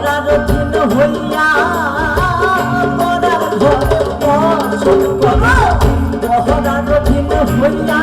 পরার দিন হইয়া পরার ঘরে পরার দিন হইয়া।